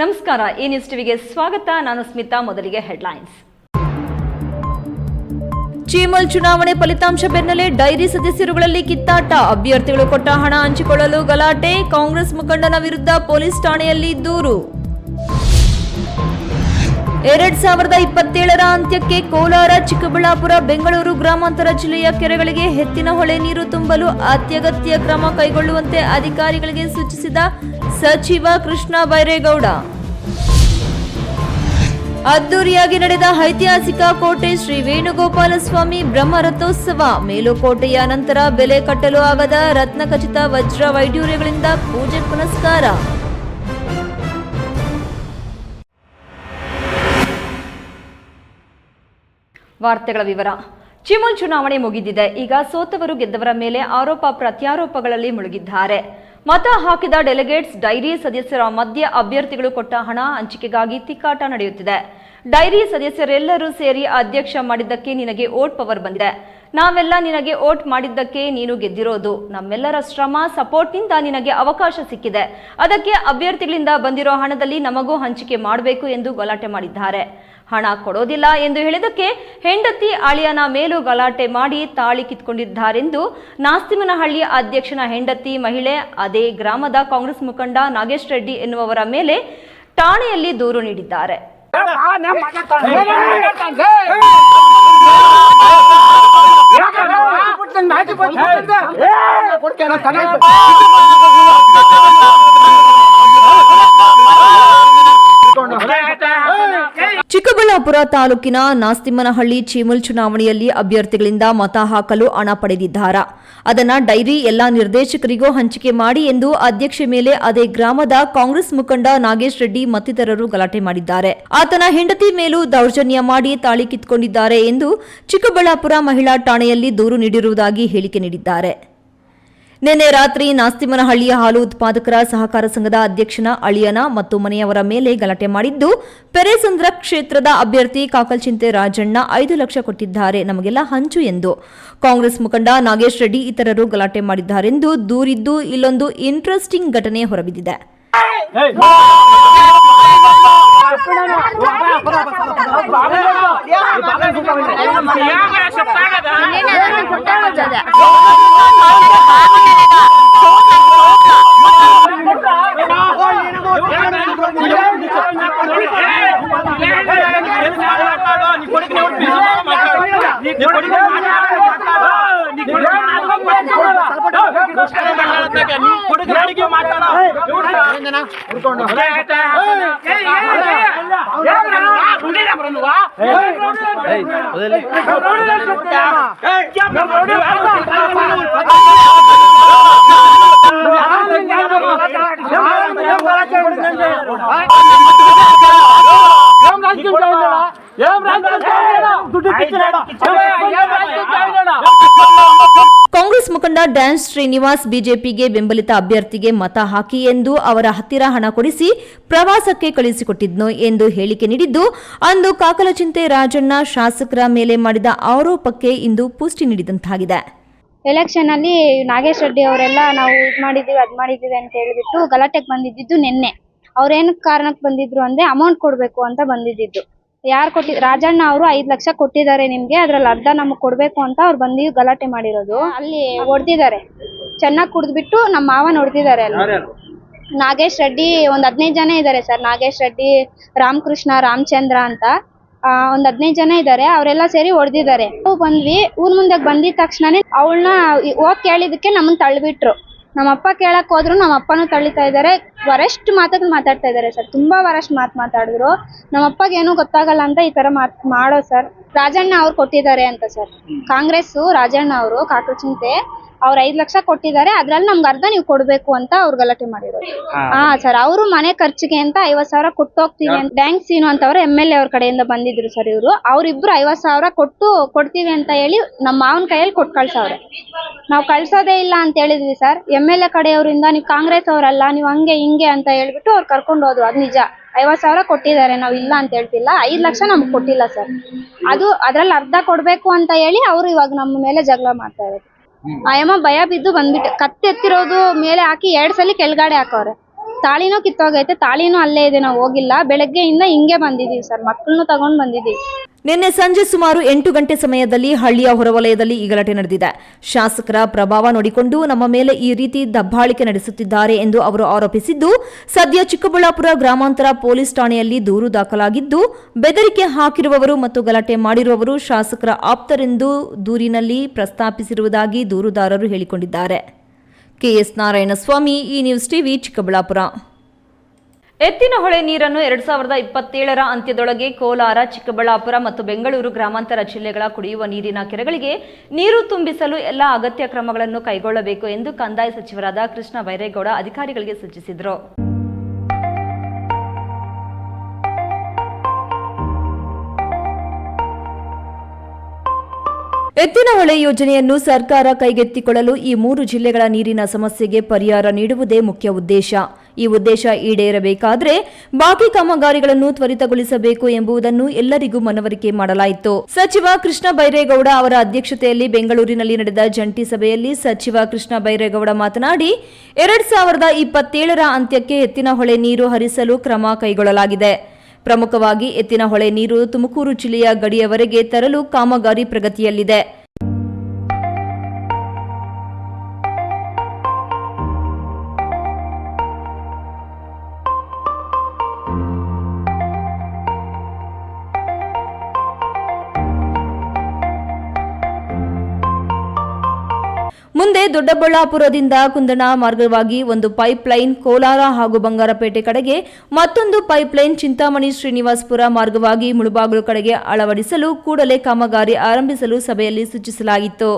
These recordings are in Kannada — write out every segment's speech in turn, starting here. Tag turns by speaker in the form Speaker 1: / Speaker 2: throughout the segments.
Speaker 1: ನಮಸ್ಕಾರ ಈ ನ್ಯೂಸ್ ಟಿವಿಗೆ ಸ್ವಾಗತ. ನಾನು ಸ್ಮಿತಾ, ಮೊದಲಿಗೆ ಹೆಡ್ಲೈನ್ಸ್. ಚೀಮಲ್ ಚುನಾವಣೆ ಫಲಿತಾಂಶ ಬೆನ್ನಲ್ಲೇ ಡೈರಿ ಸದಸ್ಯರುಗಳಲ್ಲಿ ಕಿತ್ತಾಟ. ಅಭ್ಯರ್ಥಿಗಳು ಕೊಟ್ಟ ಹಣ ಹಂಚಿಕೊಳ್ಳಲು ಗಲಾಟೆ. ಕಾಂಗ್ರೆಸ್ ಮುಖಂಡನ ವಿರುದ್ಧ ಪೊಲೀಸ್ ಠಾಣೆಯಲ್ಲಿ ದೂರು. ಎರಡ್ ಸಾವಿರದ ಇಪ್ಪತ್ತೇಳರ ಅಂತ್ಯಕ್ಕೆ ಕೋಲಾರ, ಚಿಕ್ಕಬಳ್ಳಾಪುರ, ಬೆಂಗಳೂರು ಗ್ರಾಮಾಂತರ ಜಿಲ್ಲೆಯ ಕೆರೆಗಳಿಗೆ ಹೆಚ್ಚಿನ ಹೊಳೆ ನೀರು ತುಂಬಲು ಅತ್ಯಗತ್ಯ ಕ್ರಮ ಕೈಗೊಳ್ಳುವಂತೆ ಅಧಿಕಾರಿಗಳಿಗೆ ಸೂಚಿಸಿದ ಸಚಿವ ಕೃಷ್ಣ ಬೈರೇಗೌಡ. ಅದ್ದೂರಿಯಾಗಿ ನಡೆದ ಐತಿಹಾಸಿಕ ಕೋಟೆ ಶ್ರೀ ವೇಣುಗೋಪಾಲ ಸ್ವಾಮಿ ಮೇಲುಕೋಟೆಯ ನಂತರ ಬೆಲೆ ಕಟ್ಟಲು ಆಗದ ರತ್ನಖಚಿತ ವಜ್ರ ವೈಢೂರ್ಯಗಳಿಂದ ಪೂಜೆ ಪುನಸ್ಕಾರ. ವಾರ್ತೆಗಳ ವಿವರ. ಚಿಮುಲ್ ಚುನಾವಣೆ ಮುಗಿದಿದೆ. ಈಗ ಸೋತವರು ಗೆದ್ದವರ ಮೇಲೆ ಆರೋಪ ಪ್ರತ್ಯಾರೋಪಗಳಲ್ಲಿ ಮುಳುಗಿದ್ದಾರೆ. ಮತ ಹಾಕಿದ ಡೆಲಿಗೇಟ್ಸ್, ಡೈರಿ ಸದಸ್ಯರ ಮಧ್ಯ ಅಭ್ಯರ್ಥಿಗಳು ಕೊಟ್ಟ ಹಣ ಹಂಚಿಕೆಗಾಗಿ ತಿಕ್ಕಾಟ ನಡೆಯುತ್ತಿದೆ. ಡೈರಿ ಸದಸ್ಯರೆಲ್ಲರೂ ಸೇರಿ ಅಧ್ಯಕ್ಷ ಮಾಡಿದ್ದಕ್ಕೆ ನಿನಗೆ ಓಟ್ ಪವರ್ ಬಂದಿದೆ. ನಾವೆಲ್ಲ ನಿನಗೆ ಓಟ್ ಮಾಡಿದ್ದಕ್ಕೆ ನೀನು ಗೆದ್ದಿರೋದು. ನಮ್ಮೆಲ್ಲರ ಶ್ರಮ, ಸಪೋರ್ಟ್ನಿಂದ ನಿನಗೆ ಅವಕಾಶ ಸಿಕ್ಕಿದೆ. ಅದಕ್ಕೆ ಅಭ್ಯರ್ಥಿಗಳಿಂದ ಬಂದಿರೋ ಹಣದಲ್ಲಿ ನಮಗೂ ಹಂಚಿಕೆ ಮಾಡಬೇಕು ಎಂದು ಗಲಾಟೆ ಮಾಡಿದ್ದಾರೆ. ಹಣ ಕೊಡೋದಿಲ್ಲ ಎಂದು ಹೇಳಿದಕ್ಕೆ ಹೆಂಡತಿ ಅಳಿಯನ ಮೇಲೂ ಗಲಾಟೆ ಮಾಡಿ ತಾಳಿ ಕಿತ್ಕೊಂಡಿದ್ದಾರೆಂದು ನಾಸ್ತಿಮನಹಳ್ಳಿಯ ಅಧ್ಯಕ್ಷನ ಹೆಂಡತಿ ಮಹಿಳೆ ಅದೇ ಗ್ರಾಮದ ಕಾಂಗ್ರೆಸ್ ಮುಖಂಡ ನಾಗೇಶ್ ರೆಡ್ಡಿ ಎನ್ನುವವರ ಮೇಲೆ ಠಾಣೆಯಲ್ಲಿ ದೂರು ನೀಡಿದ್ದಾರೆ. ಚಿಕ್ಕಬಳ್ಳಾಪುರ ತಾಲೂಕಿನ ನಾಸ್ತಿಮ್ಮನಹಳ್ಳಿ ಚೀಮುಲ್ ಚುನಾವಣೆಯಲ್ಲಿ ಅಭ್ಯರ್ಥಿಗಳಿಂದ ಮತ ಹಾಕಲು ಹಣ ಪಡೆದಿದ್ದಾರಾ? ಅದನ್ನ ಡೈರಿ ಎಲ್ಲಾ ನಿರ್ದೇಶಕರಿಗೂ ಹಂಚಿಕೆ ಮಾಡಿ ಎಂದು ಅಧ್ಯಕ್ಷೆ ಮೇಲೆ ಅದೇ ಗ್ರಾಮದ ಕಾಂಗ್ರೆಸ್ ಮುಖಂಡ ನಾಗೇಶ್ ರೆಡ್ಡಿ ಮತ್ತಿತರರು ಗಲಾಟೆ ಮಾಡಿದ್ದಾರೆ. ಆತನ ಹೆಂಡತಿ ಮೇಲೂ ದೌರ್ಜನ್ಯ ಮಾಡಿ ತಾಳಿ ಕಿತ್ಕೊಂಡಿದ್ದಾರೆ ಎಂದು ಚಿಕ್ಕಬಳ್ಳಾಪುರ ಮಹಿಳಾ ಠಾಣೆಯಲ್ಲಿ ದೂರು ನೀಡಿರುವುದಾಗಿ ಹೇಳಿಕೆ ನೀಡಿದ್ದಾರೆ. ನಿನ್ನೆ ರಾತ್ರಿ ನಾಸ್ತಿಮನಹಳ್ಳಿಯ ಹಾಲು ಉತ್ಪಾದಕರ ಸಹಕಾರ ಸಂಘದ ಅಧ್ಯಕ್ಷನ ಅಳಿಯನ ಮತ್ತು ಮನೆಯವರ ಮೇಲೆ ಗಲಾಟೆ ಮಾಡಿದ್ದು ಪೆರೇಸಂದ್ರ ಕ್ಷೇತ್ರದ ಅಭ್ಯರ್ಥಿ ಕಾಕಲ್ಚಿಂತೆ ರಾಜಣ್ಣ ಐದು ಲಕ್ಷ ಕೊಟ್ಟಿದ್ದಾರೆ ನಮಗೆಲ್ಲ ಹಂಚು ಎಂದು ಕಾಂಗ್ರೆಸ್ ಮುಖಂಡ ನಾಗೇಶ್ ರೆಡ್ಡಿ ಇತರರು ಗಲಾಟೆ ಮಾಡಿದ್ದಾರೆಂದು ದೂರಿದ್ದು ಇಲ್ಲೊಂದು ಇಂಟ್ರೆಸ್ಟಿಂಗ್ ಘಟನೆ ಹೊರಬಿದ್ದಿದೆ నీ ఏందనా ఉరుకోండి ఏం రాజకీయ దుడ్డు ಕಾಂಗ್ರೆಸ್ ಮುಖಂಡ ಡ್ಯಾನ್ಸ್ ಶ್ರೀನಿವಾಸ್ ಬಿಜೆಪಿಗೆ ಬೆಂಬಲಿತ ಅಭ್ಯರ್ಥಿಗೆ ಮತ ಹಾಕಿ ಎಂದು ಅವರ ಹತ್ತಿರ ಹಣ ಕೊಡಿಸಿ ಪ್ರವಾಸಕ್ಕೆ ಕಳುಹಿಸಿಕೊಟ್ಟಿದ್ನು ಎಂದು ಹೇಳಿಕೆ ನೀಡಿದ್ದು, ಅಂದು ಕಾಕಲಚಿಂತೆ ರಾಜಣ್ಣ ಶಾಸಕರ ಮೇಲೆ ಮಾಡಿದ ಆರೋಪಕ್ಕೆ ಇಂದು ಪುಷ್ಟಿ ನೀಡಿದಂತಾಗಿದೆ.
Speaker 2: ಎಲೆಕ್ಷನ್ ಅಲ್ಲಿ ನಾಗೇಶ್ ರೆಡ್ಡಿ ಅವರೆಲ್ಲ ನಾವು ಇದು ಮಾಡಿದೀವಿ ಅದ್ ಮಾಡಿದೀವಿ ಅಂತ ಹೇಳಿಬಿಟ್ಟು ಗಲಾಟೆಗೆ ಬಂದಿದ್ದು ನಿನ್ನೆ. ಅವ್ರೇನ್ ಕಾರಣಕ್ಕೆ ಬಂದಿದ್ರು ಅಂದ್ರೆ ಅಮೌಂಟ್ ಕೊಡ್ಬೇಕು ಅಂತ ಬಂದಿದ್ದು ಯಾರು ಕೊಟ್ಟಿ ರಾಜಣ್ಣ ಅವರು ಐದ್ ಲಕ್ಷ ಕೊಟ್ಟಿದ್ದಾರೆ ನಿಮ್ಗೆ ಅದ್ರಲ್ಲಿ ಅರ್ಧ ನಮಗ್ ಕೊಡ್ಬೇಕು ಅಂತ ಅವ್ರು ಬಂದಿ ಗಲಾಟೆ ಮಾಡಿರೋದು. ಅಲ್ಲಿ ಹೊಡೆದಿದ್ದಾರೆ ಚೆನ್ನಾಗ್ ಕುಡ್ದ್ಬಿಟ್ಟು ನಮ್ ಮಾವನ್ ಹೊಡೆದಿದ್ದಾರೆ ಅಲ್ಲಿ. ನಾಗೇಶ್ ರೆಡ್ಡಿ ಒಂದ್ ಹದಿನೈದು ಜನ ಇದ್ದಾರೆ ಸರ್ ನಾಗೇಶ್ ರೆಡ್ಡಿ ರಾಮಕೃಷ್ಣ ರಾಮಚಂದ್ರ ಅಂತ. ಆ, ಒಂದ್ ಹದಿನೈದು ಜನ ಇದ್ದಾರೆ ಅವರೆಲ್ಲ ಸೇರಿ ಹೊಡೆದಿದ್ದಾರೆ ನಾವು ಬಂದ್ವಿ ಊರ್ ಮುಂದೆ ಬಂದಿದ ತಕ್ಷಣನೇ ಅವಳನ್ನ ಹೋಗ್ ಕೇಳಿದಕ್ಕೆ ನಮ್ಮನ್ನ ತಳ್ಳಿಬಿಟ್ರು. ನಮ್ಮ ಅಪ್ಪ ಕೇಳಕ್ ಹೋದ್ರು ನಮ್ಮ ಅಪ್ಪನೂ ತಳ್ಳಿತಾ ಇದ್ದಾರೆ. ವರಷ್ಟು ಮಾತುಗಳು ಮಾತಾಡ್ತಾ ಇದ್ದಾರೆ ಸರ್. ತುಂಬಾ ವರಷ್ಟು ಮಾತು ಮಾತಾಡಿದ್ರು. ನಮ್ಮ ಅಪ್ಪಗೆ ಏನೂ ಗೊತ್ತಾಗಲ್ಲ ಅಂತ ಈ ತರ ಮಾತ್ ಮಾಡೋ ಸರ್. ರಾಜಣ್ಣ ಅವ್ರು ಕೊಟ್ಟಿದ್ದಾರೆ ಅಂತ ಸರ್. ಕಾಂಗ್ರೆಸ್ ರಾಜಣ್ಣ ಅವರು ಕಾಕಚಿಂತೆ ಅವ್ರ ಐದ್ ಲಕ್ಷ ಕೊಟ್ಟಿದ್ದಾರೆ ಅದ್ರಲ್ಲಿ ನಮ್ಗೆ ಅರ್ಧ ನೀವು ಕೊಡ್ಬೇಕು ಅಂತ ಅವ್ರು ಗಲಾಟೆ ಮಾಡಿರೋದು. ಹಾ. ಸರ್ ಅವರು ಮನೆ ಖರ್ಚಿಗೆ ಅಂತ ಐವತ್ ಸಾವಿರ ಕೊಟ್ಟು ಹೋಗ್ತೀವಿ ಅಂತ ಬ್ಯಾಂಕ್ ಸೀನು ಅಂತವ್ರು ಎಂ ಎಲ್ ಎ ಅವ್ರ ಕಡೆಯಿಂದ ಬಂದಿದ್ರು ಸರ್ ಇವರು. ಅವ್ರಿಬ್ರು ಐವತ್ ಸಾವಿರ ಕೊಟ್ಟು ಕೊಡ್ತೀವಿ ಅಂತ ಹೇಳಿ ನಮ್ಮ ಮಾವನ ಕೈಯಲ್ಲಿ ಕೊಟ್ ಕಳ್ಸವ್ರೆ. ನಾವು ಕಳ್ಸೋದೇ ಇಲ್ಲ ಅಂತ ಹೇಳಿದ್ವಿ ಸರ್. ಎಂ ಎಲ್ ಎ ಕಡೆಯವರಿಂದ ನೀವು ಕಾಂಗ್ರೆಸ್ ಅವರಲ್ಲ ನೀವ್ ಹಂಗೆ ಹಿಂಗೆ ಅಂತ ಹೇಳ್ಬಿಟ್ಟು ಅವ್ರು ಕರ್ಕೊಂಡು ಹೋದ್ವು ಅದು ನಿಜ. ಐವತ್ ಸಾವಿರ ಕೊಟ್ಟಿದ್ದಾರೆ ನಾವು ಇಲ್ಲ ಅಂತ ಹೇಳ್ತಿಲ್ಲ. ಐದ್ ಲಕ್ಷ ನಮ್ಗೆ ಕೊಟ್ಟಿಲ್ಲ ಸರ್. ಅದು ಅದ್ರಲ್ಲಿ ಅರ್ಧ ಕೊಡ್ಬೇಕು ಅಂತ ಹೇಳಿ ಅವ್ರು ಇವಾಗ ನಮ್ಮ ಮೇಲೆ ಜಗಳ ಮಾಡ್ತಾ ಇರೋದು. ಆಯಮ್ಮ ಭಯ ಬಿದ್ದು ಬಂದ್ಬಿಟ್ಟು ಕತ್ತಿ ಎತ್ತಿರೋದು ಮೇಲೆ ಹಾಕಿ ಎರಡ್ ಸಲಿ ಕೆಳಗಡೆ ಹಾಕವ್ರೆ. ತಾಳಿನೂ ಕಿತ್ತೋಗೈತೆ, ತಾಳಿನೂ ಅಲ್ಲೇ ಇದೆ, ನಾವು ಹೋಗಿಲ್ಲ. ಬೆಳಗ್ಗೆಯಿಂದ ಹಿಂಗೆ ಬಂದಿದ್ದೀವಿ ಸರ್ ಮಕ್ಕಳನ್ನು ತಗೊಂಡ್ ಬಂದಿದ್ದೀವಿ
Speaker 1: ನಿನ್ನೆ ಸಂಜೆ ಸುಮಾರು ಎಂಟು ಗಂಟೆ ಸಮಯದಲ್ಲಿ ಹಳ್ಳಿಯ ಹೊರವಲಯದಲ್ಲಿ ಈ ಗಲಾಟೆ ನಡೆದಿದೆ. ಶಾಸಕರ ಪ್ರಭಾವ ನೋಡಿಕೊಂಡು ನಮ್ಮ ಮೇಲೆ ಈ ರೀತಿ ದಬ್ಬಾಳಿಕೆ ನಡೆಸುತ್ತಿದ್ದಾರೆ ಎಂದು ಅವರು ಆರೋಪಿಸಿದ್ದು, ಸದ್ಯ ಚಿಕ್ಕಬಳ್ಳಾಪುರ ಗ್ರಾಮಾಂತರ ಪೊಲೀಸ್ ಠಾಣೆಯಲ್ಲಿ ದೂರು ದಾಖಲಾಗಿದ್ದು, ಬೆದರಿಕೆ ಹಾಕಿರುವವರು ಮತ್ತು ಗಲಾಟೆ ಮಾಡಿರುವವರು ಶಾಸಕರ ಆಪ್ತರೆಂದು ದೂರಿನಲ್ಲಿ ಪ್ರಸ್ತಾಪಿಸಿರುವುದಾಗಿ ದೂರುದಾರರು ಹೇಳಿಕೊಂಡಿದ್ದಾರೆ. ಕೆಎಸ್ ನಾರಾಯಣಸ್ವಾಮಿ, ಈ ನ್ಯೂಸ್ ಟಿವಿ ಚಿಕ್ಕಬಳ್ಳಾಪುರ. ಎತ್ತಿನಹೊಳೆ ನೀರನ್ನು ಎರಡ್ ಸಾವಿರದ ಇಪ್ಪತ್ತೇಳರ ಅಂತ್ಯದೊಳಗೆ ಕೋಲಾರ, ಚಿಕ್ಕಬಳ್ಳಾಪುರ ಮತ್ತು ಬೆಂಗಳೂರು ಗ್ರಾಮಾಂತರ ಜಿಲ್ಲೆಗಳ ಕುಡಿಯುವ ನೀರಿನ ಕೆರೆಗಳಿಗೆ ನೀರು ತುಂಬಿಸಲು ಎಲ್ಲ ಅಗತ್ಯ ಕ್ರಮಗಳನ್ನು ಕೈಗೊಳ್ಳಬೇಕು ಎಂದು ಕಂದಾಯ ಸಚಿವರಾದ ಕೃಷ್ಣ ಬೈರೇಗೌಡ ಅಧಿಕಾರಿಗಳಿಗೆ ಸೂಚಿಸಿದರು. ಎತ್ತಿನಹೊಳೆ ಯೋಜನೆಯನ್ನು ಸರ್ಕಾರ ಕೈಗೆತ್ತಿಕೊಳ್ಳಲು ಈ ಮೂರು ಜಿಲ್ಲೆಗಳ ನೀರಿನ ಸಮಸ್ಯೆಗೆ ಪರಿಹಾರ ನೀಡುವುದೇ ಮುಖ್ಯ ಉದ್ದೇಶ. ಈ ಉದ್ದೇಶ ಈಡೇರಬೇಕಾದರೆ ಬಾಕಿ ಕಾಮಗಾರಿಗಳನ್ನು ತ್ವರಿತಗೊಳಿಸಬೇಕು ಎಂಬುದನ್ನು ಎಲ್ಲರಿಗೂ ಮನವರಿಕೆ ಮಾಡಲಾಯಿತು. ಸಚಿವ ಕೃಷ್ಣ ಬೈರೇಗೌಡ ಅವರ ಅಧ್ಯಕ್ಷತೆಯಲ್ಲಿ ಬೆಂಗಳೂರಿನಲ್ಲಿ ನಡೆದ ಜಂಟಿ ಸಭೆಯಲ್ಲಿ ಸಚಿವ ಕೃಷ್ಣ ಬೈರೇಗೌಡ ಮಾತನಾಡಿ, ಎರಡ್ ಸಾವಿರದ ಇಪ್ಪತ್ತೇಳರ ಅಂತ್ಯಕ್ಕೆ ಎತ್ತಿನಹೊಳೆ ನೀರು ಹರಿಸಲು ಕ್ರಮ ಕೈಗೊಳ್ಳಲಾಗಿದೆ. ಪ್ರಮುಖವಾಗಿ ಎತ್ತಿನಹೊಳೆ ನೀರು ತುಮಕೂರು ಜಿಲ್ಲೆಯ ಗಡಿಯವರೆಗೆ ತರಲು ಕಾಮಗಾರಿ ಪ್ರಗತಿಯಲ್ಲಿದೆ. ಮುಂದೆ ದೊಡ್ಡಬಳ್ಳಾಪುರದಿಂದ ಕುಂದಣ ಮಾರ್ಗವಾಗಿ ಒಂದು ಪೈಪ್ ಲೈನ್ ಕೋಲಾರ ಹಾಗೂ ಬಂಗಾರಪೇಟೆ ಕಡೆಗೆ ಮತ್ತೊಂದು ಪೈಪ್ಲೈನ್ ಚಿಂತಾಮಣಿ ಶ್ರೀನಿವಾಸಪುರ ಮಾರ್ಗವಾಗಿ ಮುಳುಬಾಗಿಲು ಕಡೆಗೆ ಅಳವಡಿಸಲು ಕೂಡಲೇ ಕಾಮಗಾರಿ ಆರಂಭಿಸಲು ಸಭೆಯಲ್ಲಿ ಸೂಚಿಸಲಾಗಿತ್ತು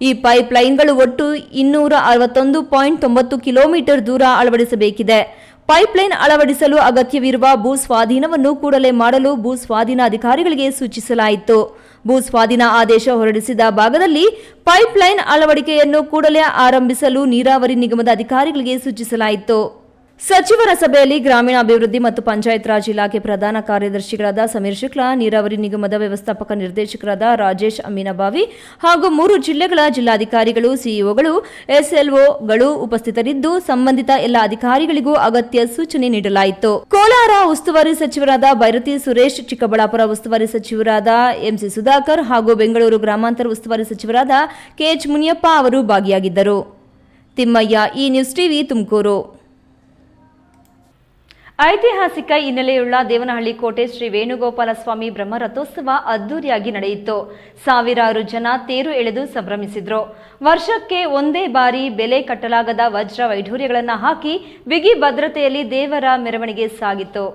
Speaker 1: ಈ ಪೈಪ್ ಲೈನ್ಗಳು ಒಟ್ಟು ಇನ್ನೂರ ಅರವತ್ತೊಂದು ಪಾಯಿಂಟ್ ತೊಂಬತ್ತು ಕಿಲೋಮೀಟರ್ ದೂರ ಅಳವಡಿಸಬೇಕಿದೆ. ಪೈಪ್ಲೈನ್ ಅಳವಡಿಸಲು ಅಗತ್ಯವಿರುವ ಭೂ ಸ್ವಾಧೀನವನ್ನು ಕೂಡಲೇ ಮಾಡಲು ಭೂ ಸ್ವಾಧೀನ ಅಧಿಕಾರಿಗಳಿಗೆ ಸೂಚಿಸಲಾಯಿತು. ಭೂ ಸ್ವಾಧೀನ ಆದೇಶ ಹೊರಡಿಸಿದ ಭಾಗದಲ್ಲಿ ಪೈಪ್ಲೈನ್ ಅಳವಡಿಕೆಯನ್ನು ಕೂಡಲೇ ಆರಂಭಿಸಲು ನೀರಾವರಿ ನಿಗಮದ ಅಧಿಕಾರಿಗಳಿಗೆ ಸೂಚಿಸಲಾಯಿತು. ಸಚಿವರ ಸಭೆಯಲ್ಲಿ ಗ್ರಾಮೀಣಾಭಿವೃದ್ಧಿ ಮತ್ತು ಪಂಚಾಯತ್ ರಾಜ್ ಇಲಾಖೆ ಪ್ರಧಾನ ಕಾರ್ಯದರ್ಶಿಗಳಾದ ಸಮೀರ್ ಶುಕ್ಲಾ, ನೀರಾವರಿ ನಿಗಮದ ವ್ಯವಸ್ಥಾಪಕ ನಿರ್ದೇಶಕರಾದ ರಾಜೇಶ್ ಅಮೀನಬಾವಿ ಹಾಗೂ ಮೂರು ಜಿಲ್ಲೆಗಳ ಜಿಲ್ಲಾಧಿಕಾರಿಗಳು, ಸಿಇಒಗಳು, ಎಸ್ಎಲ್ಒಗಳು ಉಪಸ್ಥಿತರಿದ್ದು, ಸಂಬಂಧಿತ ಎಲ್ಲ ಅಧಿಕಾರಿಗಳಿಗೂ ಅಗತ್ಯ ಸೂಚನೆ ನೀಡಲಾಯಿತು. ಕೋಲಾರ ಉಸ್ತುವಾರಿ ಸಚಿವರಾದ ಭೈರತಿ ಸುರೇಶ್, ಚಿಕ್ಕಬಳ್ಳಾಪುರ ಉಸ್ತುವಾರಿ ಸಚಿವರಾದ ಎಂಸಿ ಸುಧಾಕರ್ ಹಾಗೂ ಬೆಂಗಳೂರು ಗ್ರಾಮಾಂತರ ಉಸ್ತುವಾರಿ ಸಚಿವರಾದ ಕೆಎಚ್ ಮುನಿಯಪ್ಪ ಅವರು ಭಾಗಿಯಾಗಿದ್ದರು. ತಿಮ್ಮಯ್ಯ, ಈ ನ್ಯೂಸ್ ಟಿವಿ ತುಮಕೂರು. ಐತಿಹಾಸಿಕ ಹಿನ್ನೆಲೆಯುಳ್ಳ ದೇವನಹಳ್ಳಿ ಕೋಟೆ ಶ್ರೀ ವೇಣುಗೋಪಾಲ ಸ್ವಾಮಿ ಬ್ರಹ್ಮರಥೋತ್ಸವ ಅದ್ದೂರಿಯಾಗಿ ನಡೆಯಿತು. ಸಾವಿರಾರು ಜನ ತೇರು ಎಳೆದು ಸಂಭ್ರಮಿಸಿದ್ರು. ವರ್ಷಕ್ಕೆ ಒಂದೇ ಬಾರಿ ಬೆಲೆ ಕಟ್ಟಲಾಗದ ವಜ್ರ ವೈಢೂರ್ಯಗಳನ್ನು ಹಾಕಿ ಬಿಗಿ ಭದ್ರತೆಯಲ್ಲಿ ದೇವರ ಮೆರವಣಿಗೆ ಸಾಗಿತು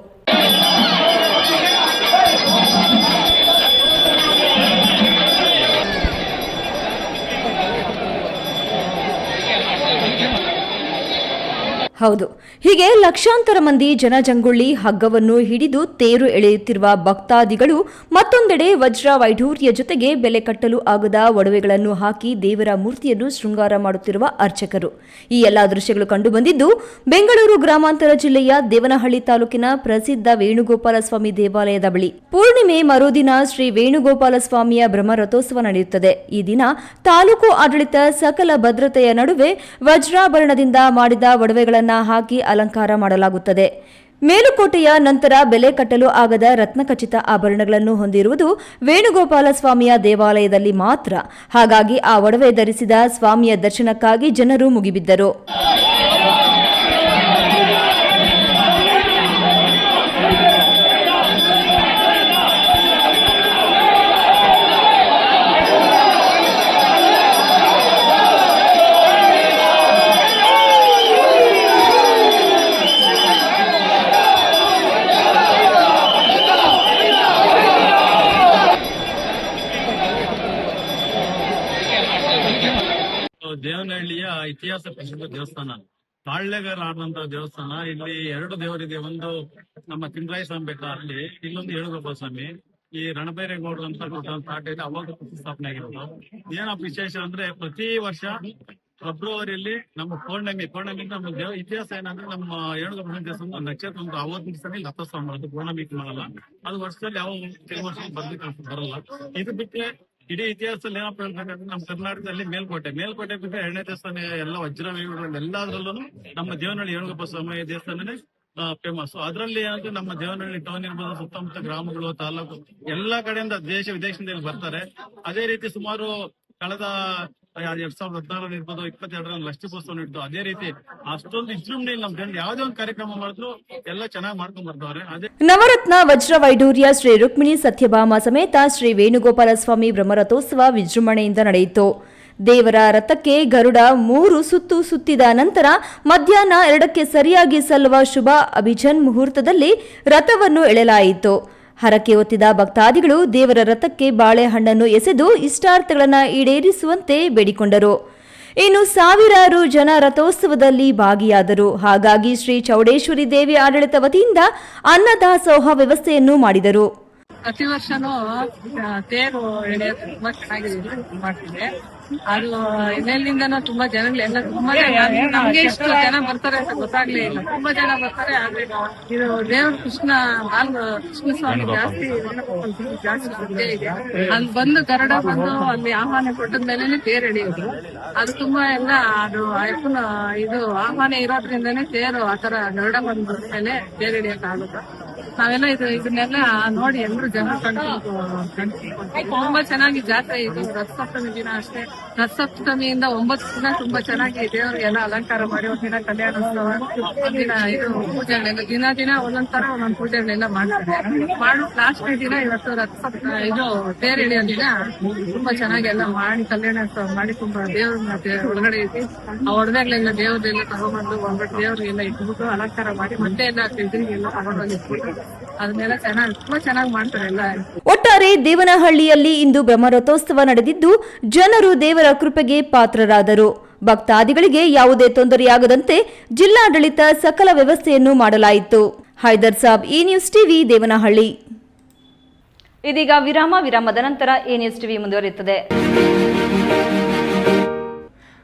Speaker 1: ಹೌದು. ಹೀಗೆ ಲಕ್ಷಾಂತರ ಮಂದಿ ಜನಜಂಗುಳಿ ಹಗ್ಗವನ್ನು ಹಿಡಿದು ತೇರು ಎಳೆಯುತ್ತಿರುವ ಭಕ್ತಾದಿಗಳು ಮತ್ತೊಂದೆಡೆ ವಜ್ರ ವೈಢೂರ್ಯ ಜೊತೆಗೆ ಬೆಲೆ ಕಟ್ಟಲು ಆಗದ ಒಡವೆಗಳನ್ನು ಹಾಕಿ ದೇವರ ಮೂರ್ತಿಯನ್ನು ಶೃಂಗಾರ ಮಾಡುತ್ತಿರುವ ಅರ್ಚಕರು. ಈ ಎಲ್ಲಾ ದೃಶ್ಯಗಳು ಕಂಡುಬಂದಿದ್ದು, ಬೆಂಗಳೂರು ಗ್ರಾಮಾಂತರ ಜಿಲ್ಲೆಯ ದೇವನಹಳ್ಳಿ ತಾಲೂಕಿನ ಪ್ರಸಿದ್ಧ ವೇಣುಗೋಪಾಲ ಸ್ವಾಮಿ ದೇವಾಲಯದ ಬಳಿ. ಪೂರ್ಣಿಮೆ ಮರುದಿನ ಶ್ರೀ ವೇಣುಗೋಪಾಲ ಸ್ವಾಮಿಯ ಬ್ರಹ್ಮರಥೋತ್ಸವ ನಡೆಯುತ್ತದೆ. ಈ ದಿನ ತಾಲೂಕು ಆಡಳಿತ ಸಕಲ ಭದ್ರತೆಯ ನಡುವೆ ವಜ್ರಾಭರಣದಿಂದ ಮಾಡಿದ ಒಡವೆಗಳನ್ನು ಹಾಕಿ ಅಲಂಕಾರ ಮಾಡಲಾಗುತ್ತದೆ. ಮೇಲುಕೋಟೆಯ ನಂತರ ಬೆಲೆ ಕಟ್ಟಲು ಆಗದ ರತ್ನಖಚಿತ ಆಭರಣಗಳನ್ನು ಹೊಂದಿರುವುದು ವೇಣುಗೋಪಾಲ ಸ್ವಾಮಿಯ ದೇವಾಲಯದಲ್ಲಿ ಮಾತ್ರ. ಹಾಗಾಗಿ ಆ ಒಡವೆ ಧರಿಸಿದ ಸ್ವಾಮಿಯ ದರ್ಶನಕ್ಕಾಗಿ ಜನರು ಮುಗಿಬಿದ್ದರು.
Speaker 3: ಇತಿಹಾಸ ಪ್ರಸಿದ್ಧ ದೇವಸ್ಥಾನ. ತಾಳ್ಳೆಗಾರ ಆದಂತ ದೇವಸ್ಥಾನ. ಇಲ್ಲಿ ಎರಡು ದೇವರಿದೆ. ಒಂದು ನಮ್ಮ ತಿಮ್ರಾಯ ಸ್ವಾಮಿ ಬೆಟ್ಟ ಅಲ್ಲಿ, ಇನ್ನೊಂದು ಏಳುಗೊಬ್ಬ ಸ್ವಾಮಿ. ಈ ರಣಬೈರೇಗೌಡರು ಅಂತ ಇದೆ ಅವಾಗ ಸ್ಥಾಪನೆ ಆಗಿರೋದು. ಏನಪ್ಪ ವಿಶೇಷ ಅಂದ್ರೆ ಪ್ರತಿ ವರ್ಷ ಫೆಬ್ರವರಿಯಲ್ಲಿ ನಮ್ಮ ಪೌರ್ಣಮಿ ಪೌರ್ಣಮಿ ನಮ್ಮ ದೇವ, ಇತಿಹಾಸ ಏನಂದ್ರೆ ನಮ್ಮ ಏಳು ದೇವಸ್ಥಾನ ನಕ್ಷತ್ರ ಒಂದು ಅವತ್ತಿನ ದಿವಸನೇ ರಥೋತ್ಸವ ಮಾಡೋದು ಪೌರ್ಣಮಿ ಮಾಡಲ್ಲ. ಅದು ವರ್ಷದಲ್ಲಿ ಯಾವ ಕೆಲವು ವರ್ಷ ಬರಲ್ಲ. ಇದು ಬಿಟ್ಟರೆ ಇಡೀ ಇತಿಹಾಸದಲ್ಲಿ ಏನಪ್ಪ ಹೇಳ್ಬೇಕಂದ್ರೆ ನಮ್ಮ ಕರ್ನಾಟಕದಲ್ಲಿ ಮೇಲ್ಕೋಟೆ. ಮೇಲ್ಕೋಟೆ ಬಿಟ್ಟು ಎರಡನೇ ದೇವಸ್ಥಾನ, ಎಲ್ಲ ವಜ್ರ ಎಲ್ಲಾದ್ರಲ್ಲೂ ನಮ್ಮ ದೇವನಹಳ್ಳಿ ವೇಣುಗೋಪಾಲ ಸ್ವಾಮಿ ದೇವಸ್ಥಾನನೇ ಫೇಮಸ್ ಅದರಲ್ಲಿ ಏನಂದ್ರೆ ನಮ್ಮ ದೇವನಹಳ್ಳಿ ಟೌನ್ ಇರ್ಬೋದು, ಸುತ್ತಮುತ್ತ ಗ್ರಾಮಗಳು, ತಾಲೂಕು, ಎಲ್ಲಾ ಕಡೆಯಿಂದ ದೇಶ ವಿದೇಶದಿಂದ ಬರ್ತಾರೆ. ಅದೇ ರೀತಿ ಸುಮಾರು ಕಳೆದ ಎರಡ್ ಸಾವಿರದ ಹದಿನಾರರಲ್ಲಿ ಇರ್ಬೋದು, ಇಪ್ಪತ್ತೆರಡರಲ್ಲಿ ಲಕ್ಷ್ಮೀಪೋತ್ಸವ ಇಟ್ಟು ಅದೇ ರೀತಿ ಅಷ್ಟೊಂದು ವಿಜೃಂಭಣೆ ನಮ್ ಗಂಡ ಯಾವುದೇ ಒಂದು ಕಾರ್ಯಕ್ರಮ ಮಾಡಿದ್ರು ಎಲ್ಲ ಚೆನ್ನಾಗಿ ಮಾಡ್ಕೊಂಡ್ ಬರ್ತಾರೆ ಅದೇ
Speaker 1: ನವರತ್ನ ವಜ್ರ ವೈಡೂರ್ಯ ಶ್ರೀ ರುಕ್ಮಿಣಿ ಸತ್ಯಭಾಮ ಸಮೇತ ಶ್ರೀ ವೇಣುಗೋಪಾಲ ಸ್ವಾಮಿ ಬ್ರಹ್ಮರಥೋತ್ಸವ ವಿಜೃಂಭಣೆಯಿಂದ ನಡೆಯಿತು. ದೇವರ ರಥಕ್ಕೆ ಗರುಡ ಮೂರು ಸುತ್ತು ಸುತ್ತಿದ ನಂತರ ಮಧ್ಯಾಹ್ನ ಎರಡಕ್ಕೆ ಸರಿಯಾಗಿ ಸಲ್ಲುವ ಶುಭ ಅಭಿಜನ್ ಮುಹೂರ್ತದಲ್ಲಿ ರಥವನ್ನು ಎಳೆಲಾಯಿತು ಹರಕೆ ಒತ್ತಿದ ಭಕ್ತಾದಿಗಳು ದೇವರ ರಥಕ್ಕೆ ಬಾಳೆಹಣ್ಣನ್ನು ಎಸೆದು ಇಷ್ಟಾರ್ಥಗಳನ್ನು ಈಡೇರಿಸುವಂತೆ ಬೇಡಿಕೊಂಡರು. ಇನ್ನು ಸಾವಿರಾರು ಜನ ರಥೋತ್ಸವದಲ್ಲಿ ಭಾಗಿಯಾದರು. ಹಾಗಾಗಿ ಶ್ರೀ ಚೌಡೇಶ್ವರಿ ದೇವಿ ಆಡಳಿತ ವತಿಯಿಂದ ಅನ್ನದಾಸೋಹ ವ್ಯವಸ್ಥೆಯನ್ನು ಮಾಡಿದರು.
Speaker 4: ಪ್ರತಿ ವರ್ಷನೂ ತೇರು ಎಳೆಯೋದು ತುಂಬಾ ಚೆನ್ನಾಗಿ ಮಾಡ್ತಿದೆ ಅದು ಎಲ್ಲೆಲ್ಲಿಂದನೂ ತುಂಬಾ ಜನಗಳೆಲ್ಲ ತುಂಬಾ ಜನ ನಮ್ಗೆ ಇಷ್ಟು ಜನ ಬರ್ತಾರೆ ಅಂತ ಗೊತ್ತಾಗ್ಲೇ ಇಲ್ಲ. ತುಂಬಾ ಜನ ಬರ್ತಾರೆ, ಆದ್ರೆ ಇದು ದೇವ್ರ ಕೃಷ್ಣ ಹಾಲು ಕೃಷ್ಣ ಸ್ವಾಮಿ ಜಾಸ್ತಿ ಜಾಸ್ತಿ ಅಲ್ಲಿ ಬಂದು ಗರಡ ಬಂದು ಅಲ್ಲಿ ಆಹ್ವಾನ ಕೊಟ್ಟದ ತೇರ್ ಎಳೆಯೋದು. ಅದು ತುಂಬಾ ಎಲ್ಲ ಅದು ಅಯ್ಯಪ್ಪನ ಇದು ಆಹ್ವಾನ ಇರೋದ್ರಿಂದನೇ ತೇರು ಆತರ ಗರಡ ಬಂದ ಮೇಲೆ ತೇರ್ ಎಳಿಯಕ್ ಆಗುತ್ತೆ ನಾವೆಲ್ಲ ಇದು ಇದನ್ನೆಲ್ಲ ನೋಡಿ ಎಲ್ಲರೂ ಜನ ಕಂಡು ತುಂಬಾ ಚೆನ್ನಾಗಿ ಜಾತ್ರೆ ಇದು. ರಥಸಪ್ತಮಿ ದಿನ ಅಷ್ಟೇ. ರಥಸಪ್ತಮಿಯಿಂದ ಒಂಬತ್ತು ದಿನ ತುಂಬಾ ಚೆನ್ನಾಗಿ ದೇವರಿಗೆಲ್ಲ ಅಲಂಕಾರ ಮಾಡಿ, ಒಂದಿನ ಕಲ್ಯಾಣೋತ್ಸವ, ಒಂದಿನ ಇದು ಪೂಜೆಗಳೆಲ್ಲ ದಿನ ದಿನ ಒಂದೊಂದ್ ಒಂದೊಂದು ಪೂಜೆಗಳೆಲ್ಲ ಮಾಡ್ತಾರೆ. ಮಾಡು ಲಾಸ್ಟ್ ದಿನ ಇವತ್ತು ರಥಸಪ್ತ, ಇದು ತೇರ್ ಇಳಿಯೋ ದಿನ ತುಂಬಾ ಚೆನ್ನಾಗಿ ಎಲ್ಲ ಮಾಡಿ, ಕಲ್ಯಾಣೋತ್ಸವ ಮಾಡಿ, ತುಂಬಾ ದೇವ್ರ ಒಳಗಡೆ ಇದ್ವಿ ಆ ಒಡವೆಗಳೆಲ್ಲ ದೇವ್ರದೆಲ್ಲ ತಗೊಂಡ್ಬಂದು ಒಂದ್ಬಿಟ್ಟು ದೇವ್ರಿಗೆಲ್ಲ ಇಟ್ಬಿಟ್ಟು ಅಲಂಕಾರ ಮಾಡಿ, ಮತ್ತೆ ಎಲ್ಲ ಇದ್ರಿಗೆಲ್ಲ ತಗೊಂಡೋಗಿ ಅದನ್ನೆಲ್ಲ ಚೆನ್ನಾಗಿ ತುಂಬಾ ಚೆನ್ನಾಗಿ ಮಾಡ್ತಾರೆ ಎಲ್ಲ.
Speaker 1: ಒಟ್ಟಾರೆ ದೇವನಹಳ್ಳಿಯಲ್ಲಿ ಇಂದು ಬ್ರಹ್ಮರಥೋತ್ಸವ ನಡೆದಿದ್ದು ಜನರು ದೇವರ ಕೃಪೆಗೆ ಪಾತ್ರರಾದರು. ಭಕ್ತಾದಿಗಳಿಗೆ ಯಾವುದೇ ತೊಂದರೆಯಾಗದಂತೆ ಜಿಲ್ಲಾಡಳಿತ ಸಕಲ ವ್ಯವಸ್ಥೆಯನ್ನು ಮಾಡಲಾಯಿತು. ಹೈದರ್ ಸಾಬ್ ಈ ನ್ಯೂಸ್ ಟಿವಿ ದೇವನಹಳ್ಳಿ. ಇದೀಗ ವಿರಾಮ ವಿರಾಮದ ನಂತರ ಎ ನ್ಯೂಸ್ ಟಿವಿ ಮುಂದುವರಿಯುತ್ತದೆ.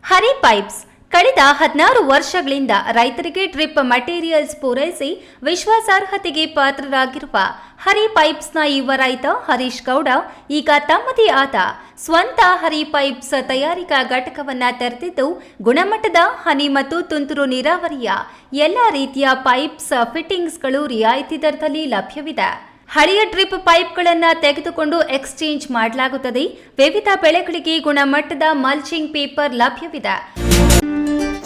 Speaker 5: ಹರಿ ಪೈಪ್ಸ್ ಕಳೆದ ಹದಿನಾರು ವರ್ಷಗಳಿಂದ ರೈತರಿಗೆ ಡ್ರಿಪ್ ಮಟೀರಿಯಲ್ಸ್ ಪೂರೈಸಿ ವಿಶ್ವಾಸಾರ್ಹತೆಗೆ ಪಾತ್ರರಾಗಿರುವ ಹರಿ ಪೈಪ್ಸ್ನ ಯುವ ರೈತ ಹರೀಶ್ ಗೌಡ, ಈಗ ತಮ್ಮದೇ ಆದ ಸ್ವಂತ ಹರಿ ಪೈಪ್ಸ್ ತಯಾರಿಕಾ ಘಟಕವನ್ನ ತೆರೆದಿದ್ದು, ಗುಣಮಟ್ಟದ ಹನಿ ಮತ್ತು ತುಂತುರು ನೀರಾವರಿಯ ಎಲ್ಲ ರೀತಿಯ ಪೈಪ್ಸ್ ಫಿಟ್ಟಿಂಗ್ಸ್ಗಳು ರಿಯಾಯಿತಿ ದರದಲ್ಲಿ ಲಭ್ಯವಿದೆ. ಹಳೆಯ ಡ್ರಿಪ್ ಪೈಪ್ಗಳನ್ನು ತೆಗೆದುಕೊಂಡು ಎಕ್ಸ್ಚೇಂಜ್ ಮಾಡಲಾಗುತ್ತದೆ. ವಿವಿಧ ಬೆಳೆಗಳಿಗೆ ಗುಣಮಟ್ಟದ ಮಲ್ಚಿಂಗ್ ಪೇಪರ್ ಲಭ್ಯವಿದೆ.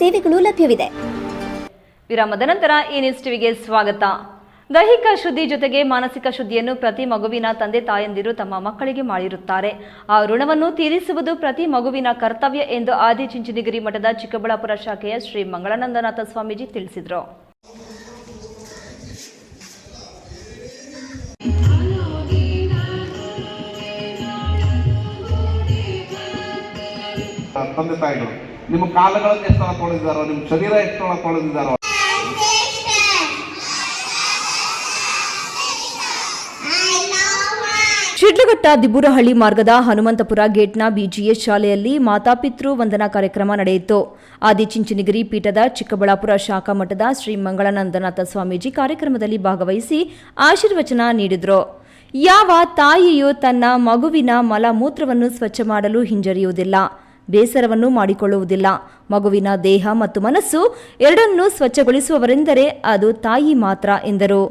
Speaker 6: ಸೇವೆಗಳು ಲಭ್ಯವಿದೆ.
Speaker 1: ವಿರಾಮದ ನಂತರ ಈ ನ್ಯೂಸ್ ಟಿವಿಗೆ ಸ್ವಾಗತ. ದೈಹಿಕ ಶುದ್ಧಿ ಜೊತೆಗೆ ಮಾನಸಿಕ ಶುದ್ಧಿಯನ್ನು ಪ್ರತಿ ಮಗುವಿನ ತಂದೆ ತಾಯಂದಿರು ತಮ್ಮ ಮಕ್ಕಳಿಗೆ ಮಾಡಿರುತ್ತಾರೆ. ಆ ಋಣವನ್ನು ತೀರಿಸುವುದು ಪ್ರತಿ ಮಗುವಿನ ಕರ್ತವ್ಯ ಎಂದು ಆದಿಚುಂಚನಗಿರಿ ಮಠದ ಚಿಕ್ಕಬಳ್ಳಾಪುರ ಶಾಖೆಯ ಶ್ರೀ ಮಂಗಳಾನಂದನಾಥ ಸ್ವಾಮೀಜಿ ತಿಳಿಸಿದರು.
Speaker 7: ತಂದೆ ತಾಯಿಗಳು ನಿಮ್ಮ ಕಾಲುಗಳನ್ನು ಎಷ್ಟು ತೊಳೆದಿದ್ದಾರೋ ನಿಮ್ಮ ಶರೀರ ಎಷ್ಟು ತೊಳೆದಿದ್ದಾರೋ
Speaker 1: ಶಿಡ್ಲಘಟ್ಟ ದಿಬ್ಬುರಹಳ್ಳಿ ಮಾರ್ಗದ ಹನುಮಂತಪುರ ಗೇಟ್ನ ಬಿಜಿಎಸ್ ಶಾಲೆಯಲ್ಲಿ ಮಾತಾಪಿತೃ ವಂದನಾ ಕಾರ್ಯಕ್ರಮ ನಡೆಯಿತು. ಆದಿಚುಂಚನಗಿರಿ ಪೀಠದ ಚಿಕ್ಕಬಳ್ಳಾಪುರ ಶಾಖಾ ಮಠದ ಶ್ರೀ ಮಂಗಳಾನಂದನಾಥ ಸ್ವಾಮೀಜಿ ಕಾರ್ಯಕ್ರಮದಲ್ಲಿ ಭಾಗವಹಿಸಿ ಆಶೀರ್ವಚನ ನೀಡಿದರು. ಯಾವ ತಾಯಿಯು ತನ್ನ ಮಗುವಿನ ಮಲಮೂತ್ರವನ್ನು ಸ್ವಚ್ಛ ಮಾಡಲು ಹಿಂಜರಿಯುವುದಿಲ್ಲ. ಬೇಸರವನ್ನು ಮಾಡಿಕೊಳ್ಳುವುದಿಲ್ಲ. ಮಗುವಿನ ದೇಹ ಮತ್ತು ಮನಸ್ಸು ಎರಡನ್ನೂ ಸ್ವಚ್ಛಗೊಳಿಸುವವರೆಂದರೆ ಅದು ತಾಯಿ ಮಾತ್ರ ಎಂದರು.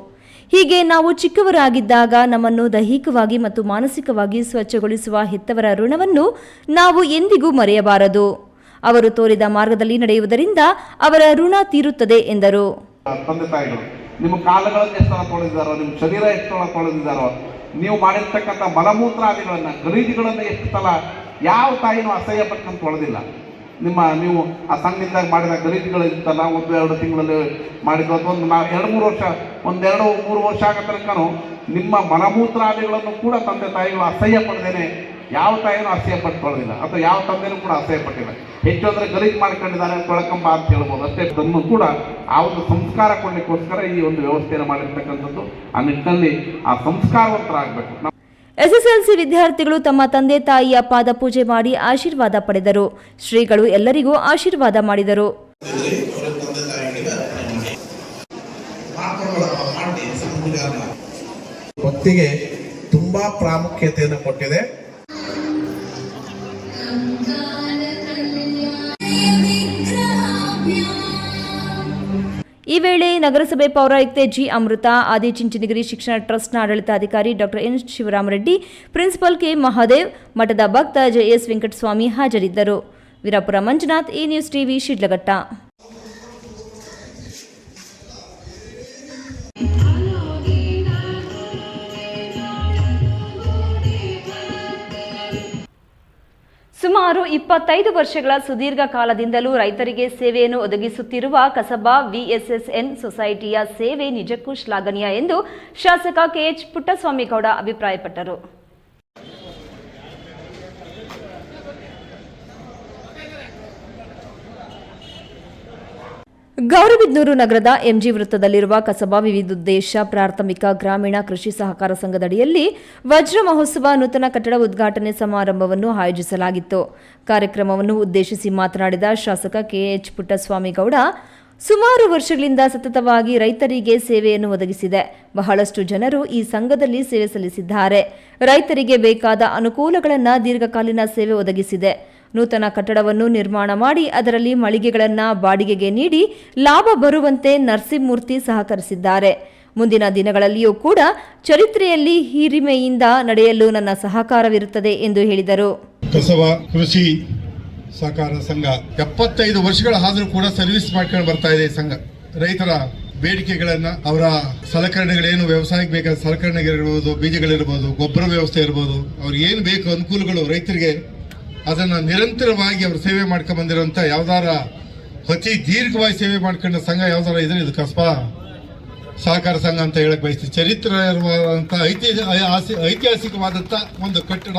Speaker 1: ಹೀಗೆ ನಾವು ಚಿಕ್ಕವರಾಗಿದ್ದಾಗ ನಮ್ಮನ್ನು ದೈಹಿಕವಾಗಿ ಮತ್ತು ಮಾನಸಿಕವಾಗಿ ಸ್ವಚ್ಛಗೊಳಿಸುವ ಹೆತ್ತವರ ಋಣವನ್ನು ನಾವು ಎಂದಿಗೂ ಮರೆಯಬಾರದು. ಅವರು ತೋರಿದ ಮಾರ್ಗದಲ್ಲಿ ನಡೆಯುವುದರಿಂದ ಅವರ ಋಣ ತೀರುತ್ತದೆ ಎಂದರು.
Speaker 7: ತಂದೆ ತಾಯಿಗಳು, ನಿಮ್ಮ ಕಾಲಗಳನ್ನು ಎಷ್ಟು ತೊಳೆದಿದ್ದಾರೋ ನಿಮ್ಮ ಶರೀರ ಎಷ್ಟು ತೊಳೆದಿದ್ದಾರೋ ನೀವು ಮಾಡಿರ್ತಕ್ಕಂಥ ಮಲಮೂತ್ರಾದಿಗಳನ್ನ ಖರೀದಿಗಳನ್ನು ಎಷ್ಟು ಸಲ ಯಾವ ತಾಯಿನೂ ಅಸಹ್ಯ ಪಟ್ಕೊಂಡು ತೊಳೆದಿಲ್ಲ ನಿಮ್ಮ ನೀವು ಆ ಸಣ್ಣಿದ್ದಾಗ ಮಾಡಿದ ಗಲೀಜುಗಳು ಒಂದು ಎರಡು ತಿಂಗಳಲ್ಲಿ ಮಾಡಿದ್ದು, ಅಥವಾ ಒಂದು ನಾವು ಎರಡು ಮೂರು ವರ್ಷ ಒಂದೆರಡು ಮೂರು ವರ್ಷ ಆಗೋ ತನಕನೂ ನಿಮ್ಮ ಮಲಮೂತ್ರಾದಿಗಳನ್ನು ಕೂಡ ತಂದೆ ತಾಯಿಗಳು ಅಸಹ್ಯ ಪಡೆದೇನೆ ಯಾವ ತಾಯಿನೂ ಅಸಹ್ಯ ಪಟ್ಕೊಳ್ಳೋದಿಲ್ಲ, ಅಥವಾ ಯಾವ ತಂದೆನೂ ಕೂಡ ಅಸಹ್ಯ ಪಟ್ಟಿಲ್ಲ. ಹೆಚ್ಚು ಅಂದರೆ ಗಲೀಜು ಮಾಡ್ಕೊಂಡಿದ್ದಾರೆ ತೊಳಕಂಬ ಅಂತ ಹೇಳ್ಬೋದು. ಅಷ್ಟೇ ಅದನ್ನು ಕೂಡ ಆ ಒಂದು ಸಂಸ್ಕಾರ ಕೊಡಲಿಕ್ಕೋಸ್ಕರ ಈ ಒಂದು ವ್ಯವಸ್ಥೆಯನ್ನು ಮಾಡಿರ್ತಕ್ಕಂಥದ್ದು. ಆ ನಿಟ್ಟಿನಲ್ಲಿ ಆ ಸಂಸ್ಕಾರವಂತರಾಗಬೇಕು.
Speaker 1: ಎಸ್ಎಸ್ಎಲ್ಸಿ ವಿದ್ಯಾರ್ಥಿಗಳು ತಮ್ಮ ತಂದೆ ತಾಯಿಯ ಪಾದ ಪೂಜೆ ಮಾಡಿ ಆಶೀರ್ವಾದ ಪಡೆದರು. ಶ್ರೀಗಳು ಎಲ್ಲರಿಗೂ ಆಶೀರ್ವಾದ ಮಾಡಿದರು.
Speaker 8: ಪ್ರಾಮುಖ್ಯತೆಯನ್ನು ಕೊಟ್ಟಿದೆ.
Speaker 1: ಈ ವೇಳೆ ನಗರಸಭೆ ಪೌರಾಯುಕ್ತೆ ಜಿ ಅಮೃತ ಆದಿಚುಂಚನಗಿರಿ ಶಿಕ್ಷಣ ಟ್ರಸ್ಟ್ನ ಆಡಳಿತಾಧಿಕಾರಿ doctor N Shivaramareddy, principal K Mahadev, ಮಠದ ಭಕ್ತ ಜೆಎಸ್ ವೆಂಕಟಸ್ವಾಮಿ ಹಾಜರಿದ್ದರು. ವೀರಾಪುರ ಮಂಜುನಾಥ್ ಈ ನ್ಯೂಸ್ ಟಿವಿ, ಶಿಡ್ಲಘಟ್ಟ. ಸುಮಾರು ಇಪ್ಪತ್ತೈದು ವರ್ಷಗಳ ಸುದೀರ್ಘ ಕಾಲದಿಂದಲೂ ರೈತರಿಗೆ ಸೇವೆಯನ್ನು ಒದಗಿಸುತ್ತಿರುವ ಕಸಬಾ ವಿಎಸ್ಎಸ್ಎನ್ ಸೊಸೈಟಿಯ ಸೇವೆ ನಿಜಕ್ಕೂ ಶ್ಲಾಘನೀಯ ಎಂದು ಶಾಸಕ ಕೆಎಚ್ ಪುಟ್ಟಸ್ವಾಮಿಗೌಡ ಅಭಿಪ್ರಾಯಪಟ್ಟರು. ಗೌರಬಿದ್ನೂರು ನಗರದ ಎಂಜಿ ವೃತ್ತದಲ್ಲಿರುವ ಕಸಬಾ ವಿವಿಧೋದ್ದೇಶ ಪ್ರಾಥಮಿಕ ಗ್ರಾಮೀಣ ಕೃಷಿ ಸಹಕಾರ ಸಂಘದಡಿಯಲ್ಲಿ ವಜ್ರ ಮಹೋತ್ಸವ ನೂತನ ಕಟ್ಟಡ ಉದ್ಘಾಟನೆ ಸಮಾರಂಭವನ್ನು ಆಯೋಜಿಸಲಾಗಿತ್ತು. ಕಾರ್ಯಕ್ರಮವನ್ನು ಉದ್ದೇಶಿಸಿ ಮಾತನಾಡಿದ ಶಾಸಕ ಕೆಎಚ್ ಪುಟ್ಟಸ್ವಾಮಿಗೌಡ, ಸುಮಾರು ವರ್ಷಗಳಿಂದ ಸತತವಾಗಿ ರೈತರಿಗೆ ಸೇವೆಯನ್ನು ಒದಗಿಸಿದೆ. ಬಹಳಷ್ಟು ಜನರು ಈ ಸಂಘದಲ್ಲಿ ಸೇವೆ ಸಲ್ಲಿಸಿದ್ದಾರೆ. ರೈತರಿಗೆ ಬೇಕಾದ ಅನುಕೂಲಗಳನ್ನು ದೀರ್ಘಕಾಲೀನ ಸೇವೆ ಒದಗಿಸಿದೆ. ನೂತನ ಕಟ್ಟಡವನ್ನು ನಿರ್ಮಾಣ ಮಾಡಿ ಅದರಲ್ಲಿ ಮಳಿಗೆಗಳನ್ನು ಬಾಡಿಗೆಗೆ ನೀಡಿ ಲಾಭ ಬರುವಂತೆ ನರಸಿಂಹಮೂರ್ತಿ ಸಹಕರಿಸಿದ್ದಾರೆ. ಮುಂದಿನ ದಿನಗಳಲ್ಲಿಯೂ ಕೂಡ ಚರಿತ್ರೆಯಲ್ಲಿ ಹಿರಿಮೆಯಿಂದ ನಡೆಯಲು ನನ್ನ ಸಹಕಾರವಿರುತ್ತದೆ ಎಂದು ಹೇಳಿದರು.
Speaker 9: ಕಸವ ಕೃಷಿ ಸಹಕಾರ ಸಂಘ ಎಪ್ಪತ್ತೈದು ವರ್ಷಗಳ ಆದರೂ ಕೂಡ ಸರ್ವಿಸ್ ಮಾಡ್ಕೊಂಡು ಬರ್ತಾ ಇದೆ ಸಂಘ. ರೈತರ ಬೇಡಿಕೆಗಳನ್ನ ಅವರ ಸಲಕರಣೆಗಳೇನು, ವ್ಯವಸಾಯಕ್ಕೆ ಬೇಕಾದ ಸಲಕರಣೆಗಳಿರ್ಬೋದು, ಬೀಜಗಳಿರ್ಬೋದು, ಗೊಬ್ಬರ ವ್ಯವಸ್ಥೆ ಇರ್ಬೋದು ಅವ್ರಿಗೆ ಏನು ಬೇಕು ಅನುಕೂಲಗಳು ರೈತರಿಗೆ ಅದನ್ನ ನಿರಂತರವಾಗಿ ಅವರು ಸೇವೆ ಮಾಡ್ಕೊಂಡು ಬಂದಿರೋಂಥ ಯಾವ್ದಾರ ಅತಿ ದೀರ್ಘವಾಗಿ ಸೇವೆ ಮಾಡ್ಕೊಂಡ ಸಂಘ ಯಾವ್ದಾರ ಇದ್ರೆ ಇದು ಕಸ್ಬಾ ಸಹಕಾರ ಸಂಘ ಅಂತ ಹೇಳಕ್ ಬಯಸ್ತೀವಿ ಚರಿತ್ರೆಯವಾದಂಥ ಐತಿಹಾಸಿಕ ಐತಿಹಾಸಿಕವಾದಂಥ ಒಂದು ಕಟ್ಟಡ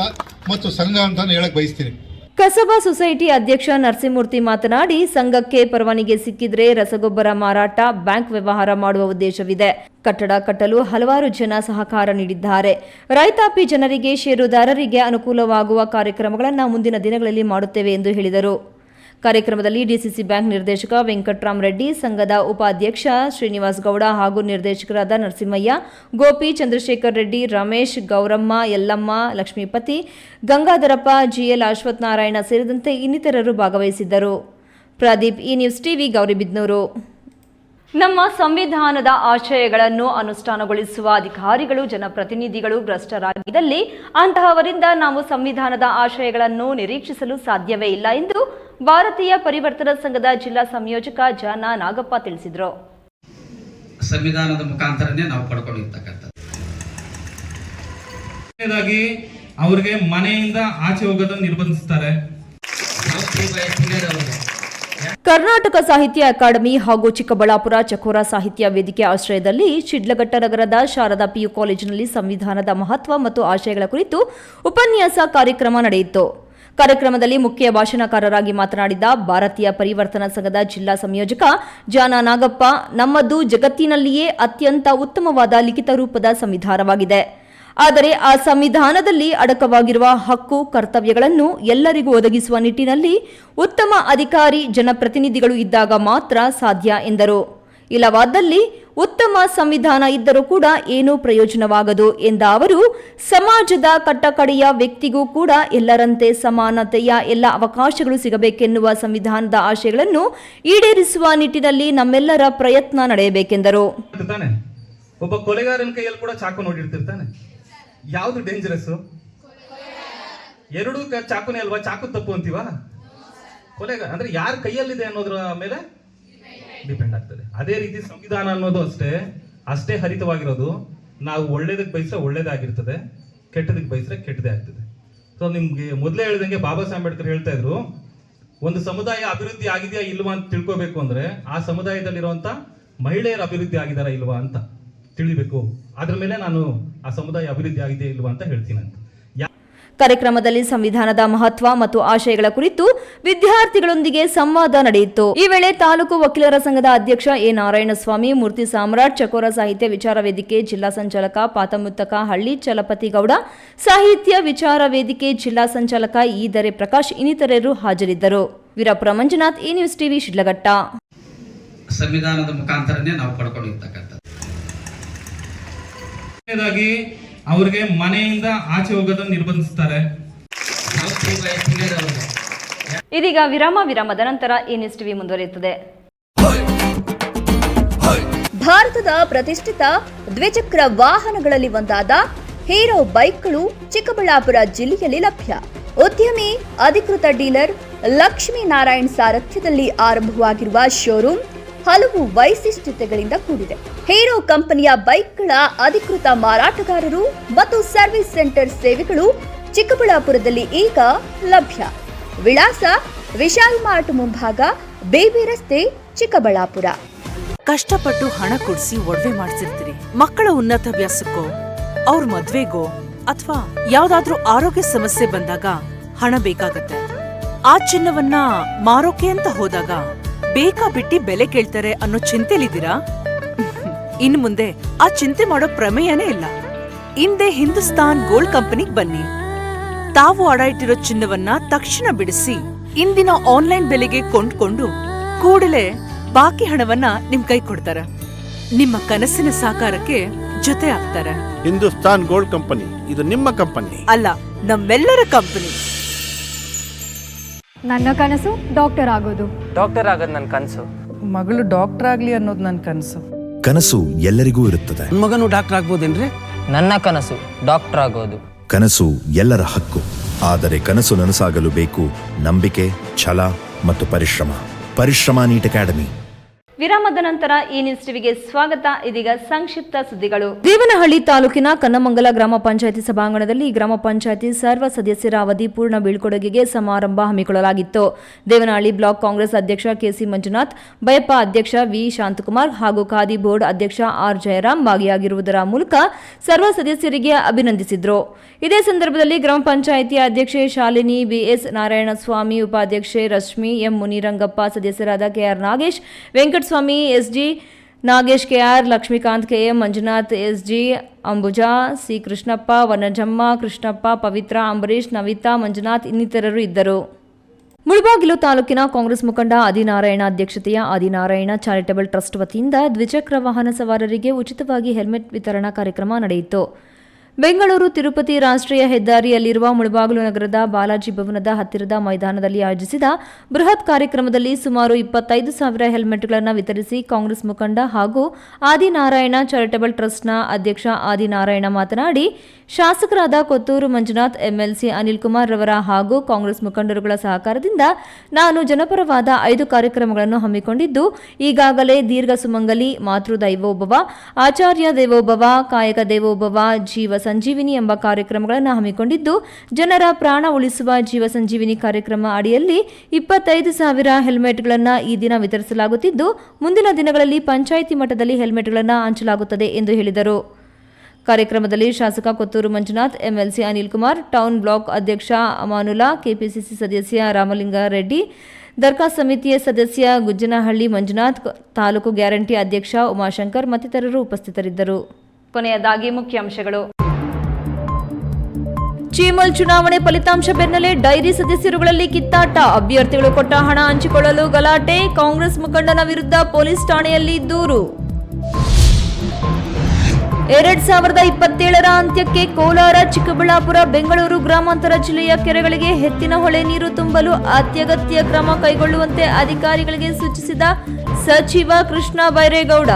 Speaker 9: ಮತ್ತು ಸಂಘ ಅಂತ ಹೇಳಕ್ ಬಯಸ್ತೀನಿ.
Speaker 1: ಕಸಬಾ ಸೊಸೈಟಿ ಅಧ್ಯಕ್ಷ ನರಸಿಂಹಮೂರ್ತಿ ಮಾತನಾಡಿ, ಸಂಘಕ್ಕೆ ಪರವಾನಿಗೆ ಸಿಕ್ಕಿದ್ರೆ ರಸಗೊಬ್ಬರ ಮಾರಾಟ, ಬ್ಯಾಂಕ್ ವ್ಯವಹಾರ ಮಾಡುವ ಉದ್ದೇಶವಿದೆ. ಕಟ್ಟಡ ಕಟ್ಟಲು ಹಲವಾರು ಜನ ಸಹಕಾರ ನೀಡಿದ್ದಾರೆ. ರೈತಾಪಿ ಜನರಿಗೆ, ಷೇರುದಾರರಿಗೆ ಅನುಕೂಲವಾಗುವ ಕಾರ್ಯಕ್ರಮಗಳನ್ನು ಮುಂದಿನ ದಿನಗಳಲ್ಲಿ ಮಾಡುತ್ತೇವೆ ಎಂದು ಹೇಳಿದರು. ಕಾರ್ಯಕ್ರಮದಲ್ಲಿ ಡಿಸಿಸಿ ಬ್ಯಾಂಕ್ ನಿರ್ದೇಶಕ ವೆಂಕಟರಾಮ್ ರೆಡ್ಡಿ, ಸಂಘದ ಉಪಾಧ್ಯಕ್ಷ ಶ್ರೀನಿವಾಸ್ ಗೌಡ ಹಾಗೂ ನಿರ್ದೇಶಕರಾದ ನರಸಿಂಹಯ್ಯ, ಗೋಪಿ ಚಂದ್ರಶೇಖರ್ ರೆಡ್ಡಿ, ರಮೇಶ್ ಗೌರಮ್ಮ, ಯಲ್ಲಮ್ಮ ಲಕ್ಷ್ಮೀಪತಿ, ಗಂಗಾಧರಪ್ಪ, ಜಿಎಲ್ ಅಶ್ವಥ್ ನಾರಾಯಣ ಸೇರಿದಂತೆ ಇನ್ನಿತರರು ಭಾಗವಹಿಸಿದ್ದರು. ಪ್ರದೀಪ್ ಈ ನ್ಯೂಸ್ ಟಿವಿ ಗೌರಿಬಿದ್ನೂರು ನಮ್ಮ ಸಂವಿಧಾನದ ಆಶಯಗಳನ್ನು ಅನುಷ್ಠಾನಗೊಳಿಸುವ ಅಧಿಕಾರಿಗಳು, ಜನಪ್ರತಿನಿಧಿಗಳು ಭ್ರಷ್ಟರಾಗಿದ್ದಲ್ಲಿ ಅಂತಹವರಿಂದ ನಾವು ಸಂವಿಧಾನದ ಆಶಯಗಳನ್ನು ನಿರೀಕ್ಷಿಸಲು ಸಾಧ್ಯವೇ ಇಲ್ಲ ಎಂದು ಭಾರತೀಯ ಪರಿವರ್ತನಾ ಸಂಘದ ಜಿಲ್ಲಾ ಸಂಯೋಜಕ ಜಾನ ನಾಗಪ್ಪ ತಿಳಿಸಿದರು.
Speaker 10: ಸಂವಿಧಾನದ ಮುಖಾಂತರನೇ ನಾವು ಪಡ್ಕೊಂಡಿರ್ತಕ್ಕಂಥದ್ದು.
Speaker 11: ಮೊದಲನೇದಾಗಿ ಅವ್ರಿಗೆ ಮನೆಯಿಂದ ಆಚೆ ಹೋಗೋದನ್ನು ನಿರ್ಬಂಧಿಸ್ತಾರೆ.
Speaker 1: ಕರ್ನಾಟಕ ಸಾಹಿತ್ಯ ಅಕಾಡೆಮಿ ಹಾಗೂ ಚಿಕ್ಕಬಳ್ಳಾಪುರ ಚಕೋರ ಸಾಹಿತ್ಯ ವೇದಿಕೆ ಆಶ್ರಯದಲ್ಲಿ ಶಿಡ್ಲಘಟ್ಟ ನಗರದ ಶಾರದಾ ಪಿಯು ಕಾಲೇಜಿನಲ್ಲಿ ಸಂವಿಧಾನದ ಮಹತ್ವ ಮತ್ತು ಆಶಯಗಳ ಕುರಿತು ಉಪನ್ಯಾಸ ಕಾರ್ಯಕ್ರಮ ನಡೆಯಿತು. ಕಾರ್ಯಕ್ರಮದಲ್ಲಿ ಮುಖ್ಯ ಭಾಷಣಕಾರರಾಗಿ ಮಾತನಾಡಿದ ಭಾರತೀಯ ಪರಿವರ್ತನಾ ಸಂಘದ ಜಿಲ್ಲಾ ಸಂಯೋಜಕ ಜಾನ ನಾಗಪ್ಪ, ನಮ್ಮದು ಜಗತ್ತಿನಲ್ಲಿಯೇ ಅತ್ಯಂತ ಉತ್ತಮವಾದ ಲಿಖಿತ ರೂಪದ ಸಂವಿಧಾನವಾಗಿದೆ. ಆದರೆ ಆ ಸಂವಿಧಾನದಲ್ಲಿ ಅಡಕವಾಗಿರುವ ಹಕ್ಕು, ಕರ್ತವ್ಯಗಳನ್ನು ಎಲ್ಲರಿಗೂ ಒದಗಿಸುವ ನಿಟ್ಟಿನಲ್ಲಿ ಉತ್ತಮ ಅಧಿಕಾರಿ, ಜನಪ್ರತಿನಿಧಿಗಳು ಇದ್ದಾಗ ಮಾತ್ರ ಸಾಧ್ಯ ಎಂದರು. ಇಲ್ಲವಾದಲ್ಲಿ ಉತ್ತಮ ಸಂವಿಧಾನ ಇದ್ದರೂ ಕೂಡ ಏನೂ ಪ್ರಯೋಜನವಾಗದು ಎಂದ ಅವರು, ಸಮಾಜದ ಕಟ್ಟಕಡೆಯ ವ್ಯಕ್ತಿಗೂ ಕೂಡ ಎಲ್ಲರಂತೆ ಸಮಾನತೆಯ ಎಲ್ಲ ಅವಕಾಶಗಳು ಸಿಗಬೇಕೆನ್ನುವ ಸಂವಿಧಾನದ ಆಶಯಗಳನ್ನು ಈಡೇರಿಸುವ ನಿಟ್ಟಿನಲ್ಲಿ ನಮ್ಮೆಲ್ಲರ ಪ್ರಯತ್ನ ನಡೆಯಬೇಕೆಂದರು.
Speaker 11: ಒಬ್ಬ ಕೊಲೆಗಾರನ ಕೈಯಲ್ಲಿ ಕೂಡ ಚಾಕು ನೋಡಿರ್ತಿರ್ತಾನೆ. ಯಾವುದು ಡೇಂಜರಸ್ ಎರಡು ಚಾಕುನೇ ಅಲ್ವಾ? ಚಾಕು ತಪ್ಪು ಅಂತೀವಾ? ಕೊಲೆಗಾರ ಅಂದ್ರೆ ಯಾರ ಕೈಯಲ್ಲಿದೆ ಅನ್ನೋದ್ರ ಮೇಲೆ ಡಿಪೆಂಡ್ ಆಗ್ತದೆ. ಅದೇ ರೀತಿ ಸಂವಿಧಾನ ಅನ್ನೋದು ಅಷ್ಟೇ ಅಷ್ಟೇ ಹರಿತವಾಗಿರೋದು, ನಾವು ಒಳ್ಳೇದಕ್ಕೆ ಬಯಸ್ರೆ ಒಳ್ಳೇದಾಗಿರ್ತದೆ ಕೆಟ್ಟದಕ್ಕೆ ಬಯಸ್ರೆ ಕೆಟ್ಟದೇ ಆಗ್ತದೆ. ಸೊ ನಿಮ್ಗೆ ಮೊದಲೇ ಹೇಳಿದಂಗೆ ಬಾಬಾ ಸಾಹೇಬ್ ಅಂಬೇಡ್ಕರ್ ಹೇಳ್ತಾ ಇದ್ರು, ಒಂದು ಸಮುದಾಯ ಅಭಿವೃದ್ಧಿ ಆಗಿದೆಯಾ ಇಲ್ವಾ ಅಂತ ತಿಳ್ಕೊಬೇಕು ಅಂದ್ರೆ, ಆ ಸಮುದಾಯದಲ್ಲಿರುವಂತ ಮಹಿಳೆಯರ ಅಭಿವೃದ್ಧಿ ಆಗಿದಾರಾ ಇಲ್ವಾ ಅಂತ ತಿಳಿಬೇಕು. ಅದ್ರ ಮೇಲೆ ನಾನು ಆ ಸಮುದಾಯ ಅಭಿವೃದ್ಧಿ ಆಗಿದೆಯಾ ಇಲ್ವಾ ಅಂತ ಹೇಳ್ತೀನಿ ಅಂತ.
Speaker 1: ಕಾರ್ಯಕ್ರಮದಲ್ಲಿ ಸಂವಿಧಾನದ ಮಹತ್ವ ಮತ್ತು ಆಶಯಗಳ ಕುರಿತು ವಿದ್ಯಾರ್ಥಿಗಳೊಂದಿಗೆ ಸಂವಾದ ನಡೆಯಿತು. ಈ ವೇಳೆ ತಾಲೂಕು ವಕೀಲರ ಸಂಘದ ಅಧ್ಯಕ್ಷ ಎ. ನಾರಾಯಣಸ್ವಾಮಿ, ಮೂರ್ತಿ ಸಾಮ್ರಾಟ್, ಚಕೋರ ಸಾಹಿತ್ಯ ವಿಚಾರ ವೇದಿಕೆ, ಜಿಲ್ಲಾ ಸಂಚಾಲಕ ಪಾತಮುತ್ತಕ ಹಳ್ಳಿ ಚಲಪತಿ ಗೌಡ, ಸಾಹಿತ್ಯ ವಿಚಾರ ವೇದಿಕೆ, ಜಿಲ್ಲಾ ಸಂಚಾಲಕ ಈದರೆ ಪ್ರಕಾಶ್ ಇನ್ನಿತರರು ಹಾಜರಿದ್ದರು. ವೀರಪುರ ಮಂಜುನಾಥ್ ಈ ನ್ಯೂಸ್ ಟಿವಿ, ಶಿಡ್ಲಘಟ್ಟ.
Speaker 10: ಸಂವಿಧಾನದ ಮುಖಾಂತರನೇ ನಾವು ಪಡ್ಕೊಂಡಿರ್ತಕ್ಕಂಥದ್ದು.
Speaker 11: ಅವ್ರಿಗೆ ಮನೆಯಿಂದ ಆಚೆ ಹೋಗೋದನ್ನು ನಿರ್ಬಂಧಿಸ್ತಾರೆ.
Speaker 1: ಇದೀಗ ವಿರಾಮ ವಿರಾಮದ ನಂತರ ಈ ನ್ಯೂಸ್ ಟಿವಿ ಮುಂದುವರಿಯುತ್ತದೆ.
Speaker 6: ಭಾರತದ ಪ್ರತಿಷ್ಠಿತ ದ್ವಿಚಕ್ರ ವಾಹನಗಳಲ್ಲಿ ಒಂದಾದ ಹೀರೋ ಬೈಕ್ಗಳು ಚಿಕ್ಕಬಳ್ಳಾಪುರ ಜಿಲ್ಲೆಯಲ್ಲಿ ಲಭ್ಯ. ಉದ್ಯಮಿ ಅಧಿಕೃತ ಡೀಲರ್ ಲಕ್ಷ್ಮೀನಾರಾಯಣ್ ಸಾರಥ್ಯದಲ್ಲಿ ಆರಂಭವಾಗಿರುವ ಶೋರೂಮ್ ಹಲವು ವೈಶಿಷ್ಟ್ಯತೆಗಳಿಂದ ಕೂಡಿದೆ. ಹೀರೋ ಕಂಪನಿಯ ಬೈಕ್ಗಳ ಅಧಿಕೃತ ಮಾರಾಟಗಾರರು ಮತ್ತು ಸರ್ವಿಸ್ ಸೆಂಟರ್ ಸೇವೆಗಳು ಚಿಕ್ಕಬಳ್ಳಾಪುರದಲ್ಲಿ ಈಗ ಲಭ್ಯ. ವಿಳಾಸ ವಿಶಾಲ್ ಮಾರ್ಟ್ ಮುಂಭಾಗ ಬೇಬಿ ರಸ್ತೆ, ಚಿಕ್ಕಬಳ್ಳಾಪುರ.
Speaker 12: ಕಷ್ಟಪಟ್ಟು ಹಣ ಕೊಡಿಸಿ ಒಡವೆ ಮಾಡಿಸಿರ್ತೀರಿ. ಮಕ್ಕಳ ಉನ್ನತ ಉನ್ನತಾಭ್ಯಾಸಕ್ಕೋ ಅವ್ರ ಮದ್ವೆಗೋ, ಅಥವಾ ಯಾವ್ದಾದ್ರೂ ಆರೋಗ್ಯ ಸಮಸ್ಯೆ ಬಂದಾಗ ಹಣ ಬೇಕಾಗತ್ತೆ. ಆ ಚಿನ್ನವನ್ನ ಮಾರೋಕೆ ಅಂತ ಹೋದಾಗ ಬೇಕಾ ಬಿಟ್ಟಿ ಬೆಲೆ ಕೇಳ್ತಾರೆ ಅನ್ನೋ ಚಿಂತೆಲಿದ್ದೀರಾ? ಇನ್ ಮುಂದೆ ಆ ಚಿಂತೆ ಮಾಡೋ ಪ್ರಮೇಯನೇ ಇಲ್ಲ. ಹಿಂದೆ ಹಿಂದೂಸ್ತಾನ್ ಗೋಲ್ಡ್ ಕಂಪನಿಗ್ ಬನ್ನಿ. ತಾವು ಅಡ ಇಟ್ಟಿರೋ ಚಿನ್ನವನ್ನ ತಕ್ಷಣ ಬಿಡಿಸಿ ಇಂದಿನ ಆನ್ಲೈನ್ ಬೆಲೆಗೆ ಕೊಂಡ್ಕೊಂಡು ಕೂಡಲೇ ಬಾಕಿ ಹಣವನ್ನ ನಿಮ್ ಕೈ ಕೊಡ್ತಾರ. ನಿಮ್ಮ ಕನಸಿನ ಸಾಕಾರಕ್ಕೆ ಜೊತೆ ಆಗ್ತಾರೆ.
Speaker 8: ಹಿಂದೂಸ್ತಾನ್ ಗೋಲ್ಡ್ ಕಂಪನಿ ಇದು ನಿಮ್ಮ ಕಂಪನಿ.
Speaker 12: ಅಲ್ಲ ನಮ್ಮೆಲ್ಲರ ಕಂಪನಿ.
Speaker 2: ನನ್ನ ಕನಸು ಡಾಕ್ಟರ್ ಆಗೋದು.
Speaker 10: ಡಾಕ್ಟರ್ ಆಗೋದು ನನ್ನ ಕನಸು.
Speaker 4: ಮಗಳು ಡಾಕ್ಟರ್ ಆಗಲಿ ಅನ್ನೋದು ನನ್ನ ಕನಸು.
Speaker 13: ಕನಸು ಎಲ್ಲರಿಗೂ ಇರುತ್ತದೆ.
Speaker 10: ಮಗನು ಡಾಕ್ಟರ್ ಆಗ್ಬೋದೇನ್ರಿ? ನನ್ನ ಕನಸು ಡಾಕ್ಟರ್ ಆಗೋದು.
Speaker 13: ಕನಸು ಎಲ್ಲರ ಹಕ್ಕು. ಆದರೆ ಕನಸು ನನಸಾಗಲು ಬೇಕು ನಂಬಿಕೆ ಛಲ ಮತ್ತು ಪರಿಶ್ರಮ. ಪರಿಶ್ರಮ ನೀಟ್ ಅಕಾಡೆಮಿ.
Speaker 1: ವಿರಾಮದ ನಂತರ ಈ ನ್ಯೂಸ್ ಟಿವಿಗೆ ಸ್ವಾಗತ. ಇದೀಗ ಸಂಕ್ಷಿಪ್ತ ಸುದ್ದಿಗಳು. ದೇವನಹಳ್ಳಿ ತಾಲೂಕಿನ ಕನ್ನಮಂಗಲ ಗ್ರಾಮ ಪಂಚಾಯತಿ ಸಭಾಂಗಣದಲ್ಲಿ ಗ್ರಾಮ ಪಂಚಾಯತಿ ಸರ್ವ ಸದಸ್ಯರ ಅವಧಿ ಪೂರ್ಣ ಬೀಳ್ಕೊಡುಗೆಗೆ ಸಮಾರಂಭ ಹಮ್ಮಿಕೊಳ್ಳಲಾಗಿತ್ತು. ದೇವನಹಳ್ಳಿ ಬ್ಲಾಕ್ ಕಾಂಗ್ರೆಸ್ ಅಧ್ಯಕ್ಷ ಕೆಸಿ ಮಂಜುನಾಥ್, ಬಯಪ್ಪ ಅಧ್ಯಕ್ಷ ವಿ ಶಾಂತಕುಮಾರ್ ಹಾಗೂ ಖಾದಿ ಬೋರ್ಡ್ ಅಧ್ಯಕ್ಷ ಆರ್ ಜಯರಾಮ್ ಭಾಗಿಯಾಗಿರುವುದರ ಮೂಲಕ ಸರ್ವ ಸದಸ್ಯರಿಗೆ ಅಭಿನಂದಿಸಿದ್ರು. ಇದೇ ಸಂದರ್ಭದಲ್ಲಿ ಗ್ರಾಮ ಪಂಚಾಯಿತಿ ಅಧ್ಯಕ್ಷೆ ಶಾಲಿನಿ ಬಿಎಸ್ ನಾರಾಯಣಸ್ವಾಮಿ, ಉಪಾಧ್ಯಕ್ಷೆ ರಶ್ಮಿ ಎಂ ಮುನಿರಂಗಪ್ಪ, ಸದಸ್ಯರಾದ KR Nagesh Venkataswamy SG Nagesh KR Lakshmikanth KM Manjunath, S G Ambuja, C Krishnappa, Vanajamma, Krishnappa, Pavithra Ambareesh Navitha, Manjunath ಇನ್ನಿತರರು ಇದ್ದರು. ಮುಳಬಾಗಿಲು ತಾಲೂಕಿನ ಕಾಂಗ್ರೆಸ್ ಮುಖಂಡ ಆದಿನಾರಾಯಣ ಅಧ್ಯಕ್ಷತೆಯ ಆದಿನಾರಾಯಣ ಚಾರಿಟಬಲ್ ಟ್ರಸ್ಟ್ ವತಿಯಿಂದ ದ್ವಿಚಕ್ರ ವಾಹನ ಸವಾರರಿಗೆ ಉಚಿತವಾಗಿ ಹೆಲ್ಮೆಟ್ ವಿತರಣಾ ಕಾರ್ಯಕ್ರಮ ನಡೆಯಿತು. ಬೆಂಗಳೂರು ತಿರುಪತಿ ರಾಷ್ಟ್ರೀಯ ಹೆದ್ದಾರಿಯಲ್ಲಿರುವ ಮುಳಬಾಗಲು ನಗರದ ಬಾಲಾಜಿ ಭವನದ ಹತ್ತಿರದ ಮೈದಾನದಲ್ಲಿ ಆಯೋಜಿಸಿದ ಬೃಹತ್ ಕಾರ್ಯಕ್ರಮದಲ್ಲಿ ಸುಮಾರು ಇಪ್ಪತ್ತೈದು ಸಾವಿರ ಹೆಲ್ಮೆಟ್ಗಳನ್ನು ವಿತರಿಸಿ ಕಾಂಗ್ರೆಸ್ ಮುಖಂಡ ಹಾಗೂ ಆದಿನಾರಾಯಣ ಚಾರಿಟಬಲ್ ಟ್ರಸ್ಟ್ನ ಅಧ್ಯಕ್ಷ ಆದಿನಾರಾಯಣ ಮಾತನಾಡಿ, ಶಾಸಕರಾದ ಕೊತ್ತೂರು ಮಂಜುನಾಥ್, ಎಂಎಲ್ಸಿ ಅನಿಲ್ ಕುಮಾರ್ ರವರ ಹಾಗೂ ಕಾಂಗ್ರೆಸ್ ಮುಖಂಡರುಗಳ ಸಹಕಾರದಿಂದ ನಾನು ಜನಪರವಾದ ಐದು ಕಾರ್ಯಕ್ರಮಗಳನ್ನು ಹಮ್ಮಿಕೊಂಡಿದ್ದು, ಈಗಾಗಲೇ ದೀರ್ಘ ಸುಮಂಗಲಿ, ಮಾತೃ ದೈವೋಭವ, ಆಚಾರ್ಯ ದೇವೋಭವ, ಕಾಯಕ ದೇವೋಭವ, ಜೀವ ಸಂಜೀವಿನಿ ಎಂಬ ಕಾರ್ಯಕ್ರಮಗಳನ್ನು ಹಮ್ಮಿಕೊಂಡಿದ್ದು, ಜನರ ಪ್ರಾಣ ಉಳಿಸುವ ಜೀವ ಸಂಜೀವಿನಿ ಕಾರ್ಯಕ್ರಮ ಅಡಿಯಲ್ಲಿ ಇಪ್ಪತ್ತೈದು ಸಾವಿರ ಹೆಲ್ಮೆಟ್ಗಳನ್ನು ಈ ದಿನ ವಿತರಿಸಲಾಗುತ್ತಿದ್ದು, ಮುಂದಿನ ದಿನಗಳಲ್ಲಿ ಪಂಚಾಯಿತಿ ಮಟ್ಟದಲ್ಲಿ ಹೆಲ್ಮೆಟ್ಗಳನ್ನು ಹಂಚಲಾಗುತ್ತದೆ ಎಂದು ಹೇಳಿದರು. ಕಾರ್ಯಕ್ರಮದಲ್ಲಿ ಶಾಸಕ Kothur Manjunath, MLC Anil Kumar, town block ಅಧ್ಯಕ್ಷ ಅಮಾನುಲಾ ಕೆಪಿಸಿಸಿ ಸದಸ್ಯ ರಾಮಲಿಂಗಾರೆಡ್ಡಿ ದರ್ಖಾ ಸಮಿತಿಯ ಸದಸ್ಯ ಗುಜ್ಜನಹಳ್ಳಿ ಮಂಜುನಾಥ್, ತಾಲೂಕು ಗ್ಯಾರಂಟಿ ಅಧ್ಯಕ್ಷ ಉಮಾಶಂಕರ್ ಮತ್ತಿತರರು ಉಪಸ್ಥಿತರಿದ್ದರು. ಕೊನೆಯದಾಗಿ ಮುಖ್ಯಾಂಶಗಳು. ಚೀಮಲ್ ಚುನಾವಣೆ ಫಲಿತಾಂಶ ಬೆನ್ನಲ್ಲೇ ಡೈರಿ ಸದಸ್ಯರುಗಳಲ್ಲಿ ಕಿತ್ತಾಟ. ಅಭ್ಯರ್ಥಿಗಳು ಕೊಟ್ಟ ಹಣ ಹಂಚಿಕೊಳ್ಳಲು ಗಲಾಟೆ. ಕಾಂಗ್ರೆಸ್ ಮುಖಂಡನ ವಿರುದ್ಧ ಪೊಲೀಸ್ ಠಾಣೆಯಲ್ಲಿ ದೂರು. ಎರಡ್ ಸಾವಿರದ ಇಪ್ಪತ್ತೇಳರ ಅಂತ್ಯಕ್ಕೆ ಕೋಲಾರ, ಚಿಕ್ಕಬಳ್ಳಾಪುರ, ಬೆಂಗಳೂರು ಗ್ರಾಮಾಂತರ ಜಿಲ್ಲೆಯ ಕೆರೆಗಳಿಗೆ ಹೆತ್ತಿನ ಹೊಳೆ ನೀರು ತುಂಬಲು ಅತ್ಯಗತ್ಯ ಕ್ರಮ ಕೈಗೊಳ್ಳುವಂತೆ ಅಧಿಕಾರಿಗಳಿಗೆ ಸೂಚಿಸಿದ ಸಚಿವ ಕೃಷ್ಣ ಬೈರೇಗೌಡ.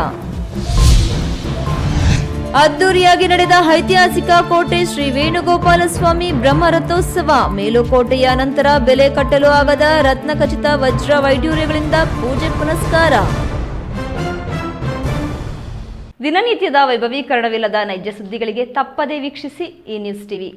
Speaker 1: ಅದ್ದೂರಿಯಾಗಿ ನಡೆದ ಐತಿಹಾಸಿಕ ಕೋಟೆ ಶ್ರೀ ವೇಣುಗೋಪಾಲ ಸ್ವಾಮಿ ಬ್ರಹ್ಮರಥೋತ್ಸವ. ಮೇಲುಕೋಟೆಯ ನಂತರ ಬೆಲೆ ಕಟ್ಟಲು ಆಗದ ರತ್ನಖಚಿತ ವಜ್ರ ವೈಡೂರ್ಯಗಳಿಂದ ಪೂಜೆ ಪುನಸ್ಕಾರ. ದಿನನಿತ್ಯದ ವೈಭವೀಕರಣವಿಲ್ಲದ ನೈಜ ಸುದ್ದಿಗಳಿಗೆ ತಪ್ಪದೇ ವೀಕ್ಷಿಸಿ ಈ ನ್ಯೂಸ್ ಟಿವಿ.